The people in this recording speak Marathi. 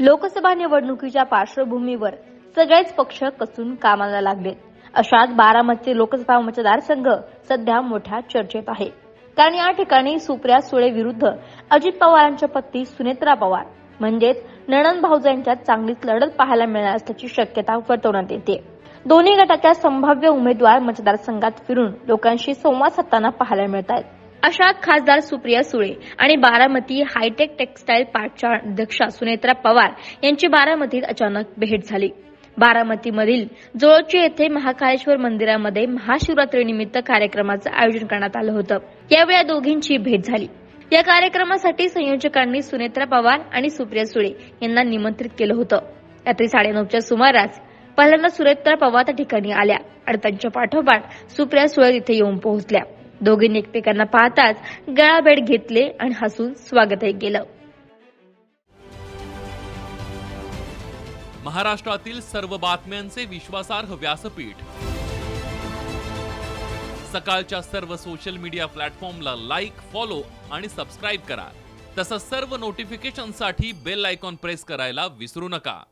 लोकसभा निवडणुकीच्या पार्श्वभूमीवर सगळेच पक्ष कसून कामाला लागले. अशात बारामती लोकसभा मतदारसंघ सध्या मोठ्या चर्चेत आहे. कारण या ठिकाणी सुप्रिया सुळे विरुद्ध अजित पवारांच्या पत्नी सुनेत्रा पवार म्हणजेच नणन भाऊजा यांच्यात चांगलीच लढत पाहायला मिळणार असल्याची शक्यता वर्तवण्यात येते. दोन्ही गटाच्या संभाव्य उमेदवार मतदारसंघात फिरून लोकांशी संवाद साधताना पाहायला मिळत आहेत अशात खासदार सुप्रिया सुळे आणि बारामती हायटेक टेक्स्टाईल पार्कच्या अध्यक्षा सुनेत्रा पवार यांची बारामतीत अचानक भेट झाली. बारामतीमधील जोळची येथे महाकाळेश्वर मंदिरामध्ये महाशिवरात्रीनिमित्त कार्यक्रमाचं आयोजन करण्यात आलं होतं. यावेळी या दोघींची भेट झाली. या कार्यक्रमासाठी संयोजकांनी सुनेत्रा पवार आणि सुप्रिया सुळे यांना निमंत्रित केलं होतं. रात्री साडेनऊच्या सुमारास पहिल्यांदा सुनेत्रा पवार त्या ठिकाणी आल्या. आणि त्यांच्या पाठोपाठ सुप्रिया सुळे तिथे येऊन पोहोचल्या. दोघींनी एकमेकांना पाहताच गळाभेट घेतले आणि हसून स्वागतही केलं. महाराष्ट्रातील सर्व बातम्यांचे विश्वासार्ह व्यासपीठ. सकाळच्या सर्व सोशल मीडिया प्लॅटफॉर्मला लाईक फॉलो आणि सबस्क्राईब करा. तसंच सर्व नोटिफिकेशनसाठी बेल आयकॉन प्रेस करायला विसरू नका.